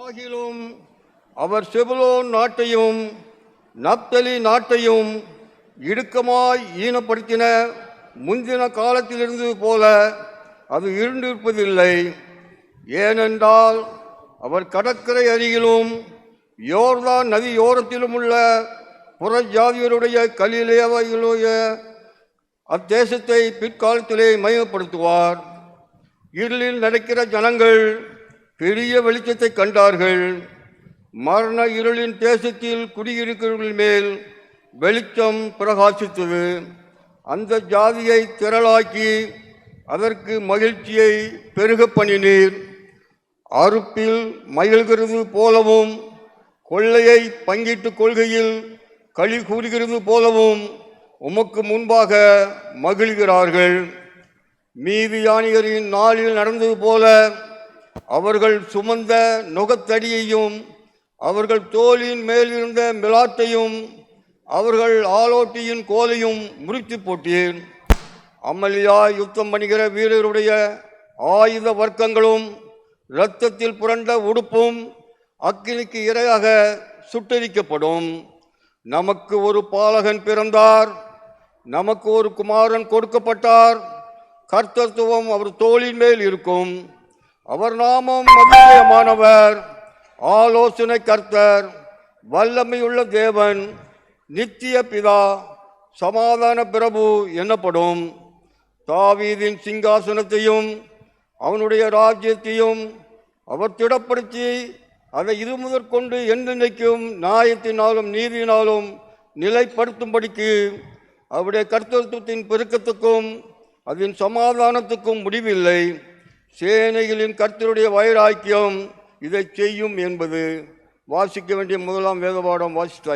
ஆகிலும் அவர் செபுலோன் நாட்டையும் நப்தலி நாட்டையும் இடுக்கமாய் ஈனப்படுத்தின முந்தின காலத்திலிருந்து போல அது இருண்டிருப்பதில்லை ஏனென்றால் அவர் கடற்கரை அருகிலும் யோர்தான் நதியோரத்திலும் உள்ள புறஜாதியருடைய கலிலேவையிலுடைய அத்தேசத்தை பிற்காலத்திலே மையப்படுத்துவார். இருளில் நடக்கிற ஜனங்கள் பெரிய வெளிச்சத்தை கண்டார்கள். மரண இருளின் தேசத்தில் குடியிருக்கிறவர்கள் மேல் வெளிச்சம் பிரகாசித்தது. அந்த ஜாதியை திரளாக்கி அதற்கு மகிழ்ச்சியை பெருக பண்ணினீர். அறுப்பில் மகிழ்கிறது போலவும் கொள்ளையை பங்கிட்டுக் கொள்கையில் களி கூறுகிறது போலவும் உமக்கு முன்பாக மகிழ்கிறார்கள். மீதியானியரின் நாளில் நடந்தது போல அவர்கள் சுமந்த நுகத்தடியையும் அவர்கள் தோளின் மேல் இருந்த மிலாட்டையும் அவர்கள் ஆலோட்டியின் கோலையும் முறித்து போட்டேன். அமளியாய் யுத்தம் பண்ணுகிற வீரருடைய ஆயுத வர்க்கங்களும் இரத்தத்தில் புரண்ட உடுப்பும் அக்கினிக்கு இரையாக சுட்டரிக்கப்படும். நமக்கு ஒரு பாலகன் பிறந்தார். நமக்கு ஒரு குமாரன் கொடுக்கப்பட்டார். கர்த்தத்துவம் அவர் தோளின் மேல் இருக்கும். அவர் நாமம் அதிசயமானவர் ஆலோசனை கர்த்தர் வல்லமையுள்ள தேவன் நித்திய பிதா சமாதான பிரபு எனப்படும் தாவீதின் சிங்காசனத்தையும் அவனுடைய ராஜ்யத்தையும் அவர் திடப்படுத்தி அதை இது முதற்கொண்டு என்றென்றைக்கும் நியாயத்தினாலும் நீதியினாலும் நிலைப்படுத்தும்படிக்கு அவருடைய கர்த்தத்துவத்தின் பெருக்கத்துக்கும் அதன் சமாதானத்துக்கும் முடிவில்லை. சேனைகளின் கர்த்தருடைய வைராக்கியம் இதை செய்யும் என்பது வாசிக்க வேண்டிய முதலாம் வேதபாடம் வாசித்தாயிற்று